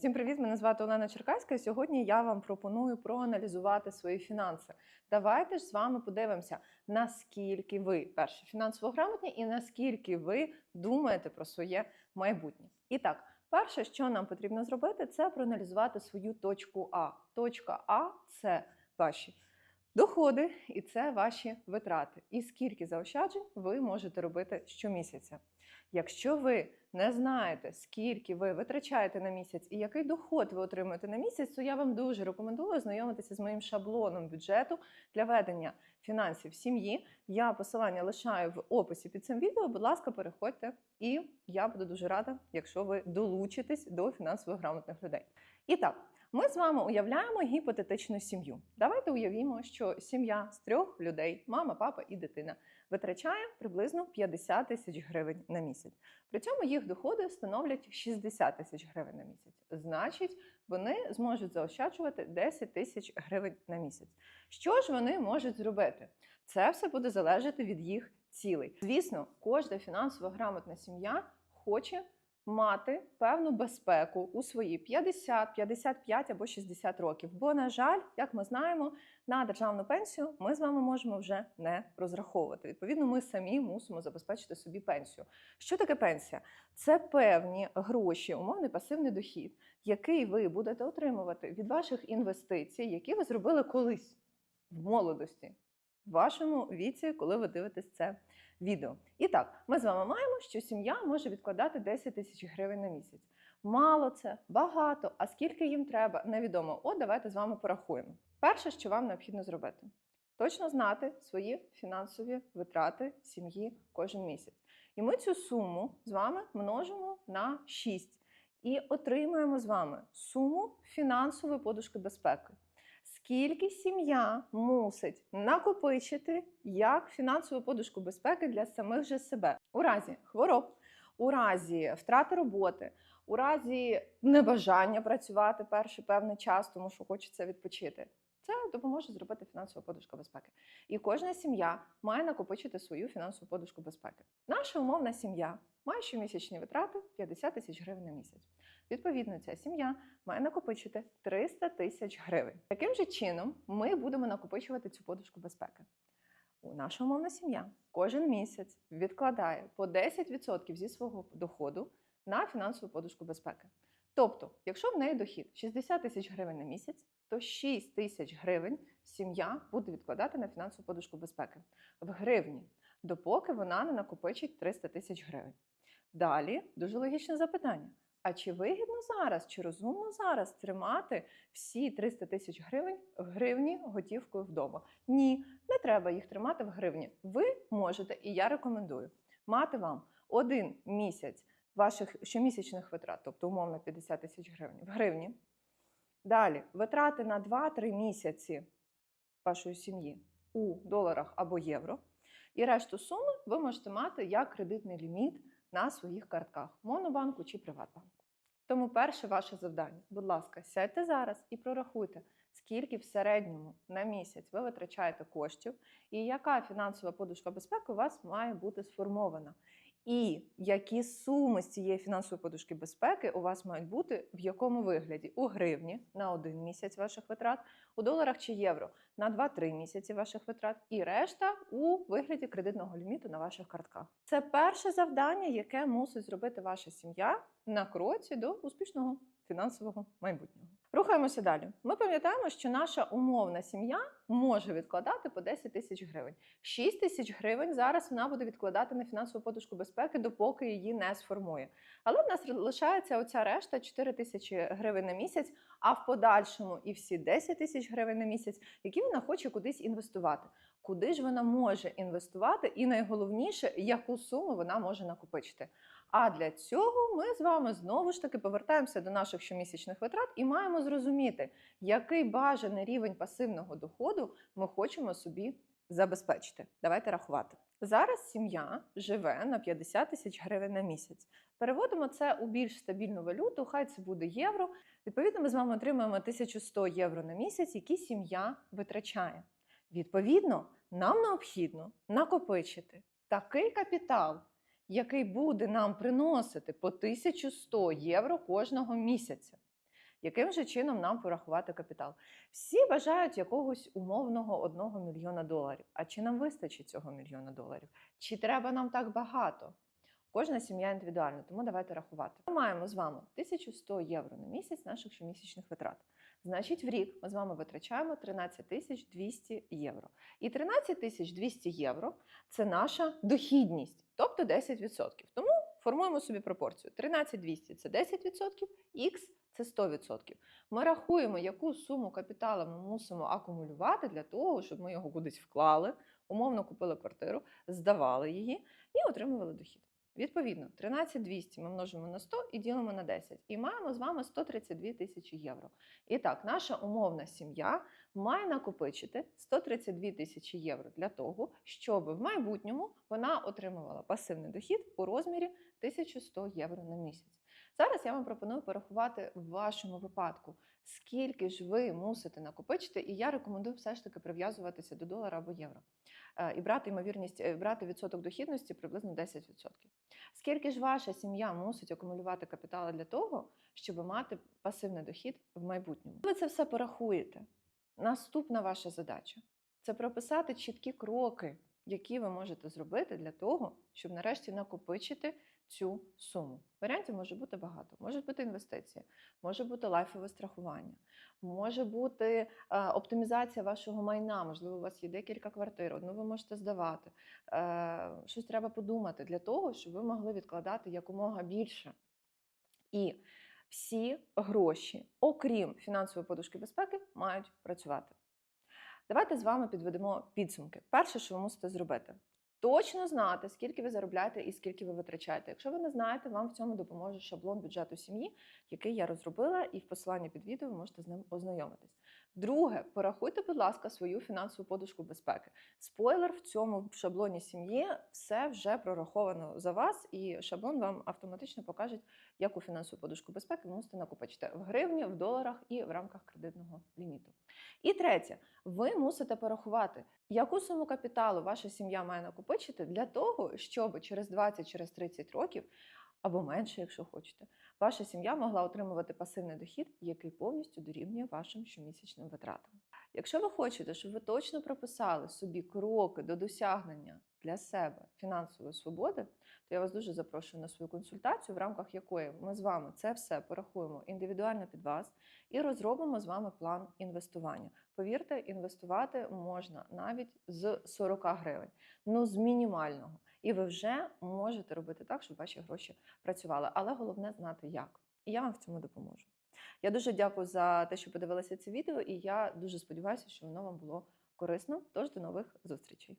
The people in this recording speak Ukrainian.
Всім привіт! Мене звати Олена Черкаська. і Сьогодні я вам пропоную проаналізувати свої фінанси. Давайте ж з вами подивимося, наскільки ви перше фінансово грамотні і наскільки ви думаєте про своє майбутнє. І так, перше, що нам потрібно зробити, це проаналізувати свою точку А. Точка А це ваші доходи і це ваші витрати. І скільки заощаджень ви можете робити щомісяця. Якщо ви не знаєте, скільки ви витрачаєте на місяць і який доход ви отримуєте на місяць, то я вам дуже рекомендую ознайомитися з моїм шаблоном бюджету для ведення фінансів сім'ї. Я посилання лишаю в описі під цим відео. Будь ласка, переходьте, і я буду дуже рада, якщо ви долучитесь до фінансово грамотних людей. І так. Ми з вами уявляємо гіпотетичну сім'ю. Давайте уявімо, що сім'я з трьох людей, мама, папа і дитина, витрачає приблизно 50 тисяч гривень на місяць. При цьому їх доходи становлять 60 тисяч гривень на місяць. Значить, вони зможуть заощаджувати 10 тисяч гривень на місяць. Що ж вони можуть зробити? Це все буде залежати від їх цілей. Звісно, кожна фінансово грамотна сім'я хоче мати певну безпеку у свої 50, 55 або 60 років. Бо, на жаль, як ми знаємо, на державну пенсію ми з вами можемо вже не розраховувати. Відповідно, ми самі мусимо забезпечити собі пенсію. Що таке пенсія? Це певні гроші, умовний пасивний дохід, який ви будете отримувати від ваших інвестицій, які ви зробили колись в молодості, вашому віці, коли ви дивитесь це відео. І так, ми з вами маємо, що сім'я може відкладати 10 тисяч гривень на місяць. Мало це, багато, а скільки їм треба, невідомо. От давайте з вами порахуємо. Перше, що вам необхідно зробити, точно знати свої фінансові витрати сім'ї кожен місяць. І ми цю суму з вами множимо на 6 і отримуємо з вами суму фінансової подушки безпеки скільки сім'я мусить накопичити як фінансову подушку безпеки для самих же себе у разі хвороб, у разі втрати роботи, у разі небажання працювати перший певний час, тому що хочеться відпочити. Це допоможе зробити фінансову подушку безпеки. І кожна сім'я має накопичити свою фінансову подушку безпеки. Наша умовна сім'я має щомісячні витрати 50 тисяч гривень на місяць. Відповідно, ця сім'я має накопичити 300 тисяч гривень. Таким же чином ми будемо накопичувати цю подушку безпеки. У наша умовна сім'я кожен місяць відкладає по 10% зі свого доходу на фінансову подушку безпеки. Тобто, якщо в неї дохід 60 тисяч гривень на місяць, то 6 тисяч гривень сім'я буде відкладати на фінансову подушку безпеки в гривні, допоки вона не накопичить 300 тисяч гривень. Далі дуже логічне запитання. А чи вигідно зараз, чи розумно зараз тримати всі 300 тисяч гривень в гривні готівкою вдома? Ні, не треба їх тримати в гривні. Ви можете, і я рекомендую, мати вам один місяць ваших щомісячних витрат, тобто умовно 50 тисяч гривень в гривні. Далі витрати на 2-3 місяці вашої сім'ї у доларах або євро. І решту суми ви можете мати як кредитний ліміт на своїх картках Монобанку чи Приватбанку. Тому перше ваше завдання, будь ласка, сядьте зараз і прорахуйте, скільки в середньому на місяць ви витрачаєте коштів, і яка фінансова подушка безпеки у вас має бути сформована. І які суми з цієї фінансової подушки безпеки у вас мають бути в якому вигляді? У гривні на один місяць ваших витрат, у доларах чи євро на 2-3 місяці ваших витрат, і решта у вигляді кредитного ліміту на ваших картках. Це перше завдання, яке мусить зробити ваша сім'я на кроці до успішного фінансового майбутнього. Рухаємося далі. Ми пам'ятаємо, що наша умовна сім'я може відкладати по 10 тисяч гривень. 6 тисяч гривень зараз вона буде відкладати на фінансову подушку безпеки, допоки її не сформує. Але в нас лишається оця решта 4 тисячі гривень на місяць, а в подальшому і всі 10 тисяч гривень на місяць, які вона хоче кудись інвестувати. Куди ж вона може інвестувати, і найголовніше, яку суму вона може накопичити. А для цього ми з вами знову ж таки повертаємося до наших щомісячних витрат і маємо зрозуміти, який бажаний рівень пасивного доходу ми хочемо собі забезпечити. Давайте рахувати. Зараз сім'я живе на 50 тисяч гривень на місяць. Переводимо це у більш стабільну валюту, хай це буде євро. Відповідно, ми з вами отримуємо 1100 євро на місяць, які сім'я витрачає. Відповідно, нам необхідно накопичити такий капітал, який буде нам приносити по 1100 євро кожного місяця. Яким же чином нам порахувати капітал? Всі бажають якогось умовного одного мільйона доларів. А чи нам вистачить цього мільйона доларів? Чи треба нам так багато? Кожна сім'я індивідуальна, тому давайте рахувати. Ми маємо з вами 1100 євро на місяць наших щомісячних витрат. Значить, в рік ми з вами витрачаємо 13 тисяч 200 євро. І 13 тисяч 200 євро це наша дохідність, тобто 10%. Тому формуємо собі пропорцію. 13 200 – це 10%, х це 100%. Ми рахуємо, яку суму капіталу ми мусимо акумулювати для того, щоб ми його кудись вклали, умовно купили квартиру, здавали її і отримували дохід. Відповідно, 13200 ми множимо на 100 і ділимо на 10. І маємо з вами 132 тисячі євро. І так, наша умовна сім'я має накопичити 132 тисячі євро для того, щоб в майбутньому вона отримувала пасивний дохід у розмірі 1100 євро на місяць. Зараз я вам пропоную порахувати в вашому випадку, скільки ж ви мусите накопичити, і я рекомендую все ж таки прив'язуватися до долара або євро Е, і брати ймовірність, е, брати відсоток дохідності приблизно 10%. Скільки ж ваша сім'я мусить акумулювати капітали для того, щоб мати пасивний дохід в майбутньому? Ви це все порахуєте. Наступна ваша задача це прописати чіткі кроки, які ви можете зробити для того, щоб нарешті накопичити цю суму. Варіантів може бути багато. Може бути інвестиція, може бути лайфове страхування, може бути е, оптимізація вашого майна. Можливо, у вас є декілька квартир, одну ви можете здавати. Е, щось треба подумати для того, щоб ви могли відкладати якомога більше. І всі гроші, окрім фінансової подушки безпеки, мають працювати. Давайте з вами підведемо підсумки. Перше, що ви мусите зробити, точно знати, скільки ви заробляєте і скільки ви витрачаєте. Якщо ви не знаєте, вам в цьому допоможе шаблон бюджету сім'ї, який я розробила, і в посиланні під відео ви можете з ним ознайомитись. Друге, порахуйте, будь ласка, свою фінансову подушку безпеки. Спойлер в цьому шаблоні сім'ї все вже прораховано за вас, і шаблон вам автоматично покаже, яку фінансову подушку безпеки ви мусите накопичити в гривні, в доларах і в рамках кредитного ліміту. І третє, ви мусите порахувати, яку суму капіталу ваша сім'я має накопичити для того, щоб через 20 через 30 років або менше, якщо хочете, ваша сім'я могла отримувати пасивний дохід, який повністю дорівнює вашим щомісячним витратам. Якщо ви хочете, щоб ви точно прописали собі кроки до досягнення для себе фінансової свободи, то я вас дуже запрошую на свою консультацію, в рамках якої ми з вами це все порахуємо індивідуально під вас і розробимо з вами план інвестування. Повірте, інвестувати можна навіть з 40 гривень, ну з мінімального. І ви вже можете робити так, щоб ваші гроші працювали. Але головне знати як. І я вам в цьому допоможу. Я дуже дякую за те, що подивилися це відео, і я дуже сподіваюся, що воно вам було корисно. Тож до нових зустрічей.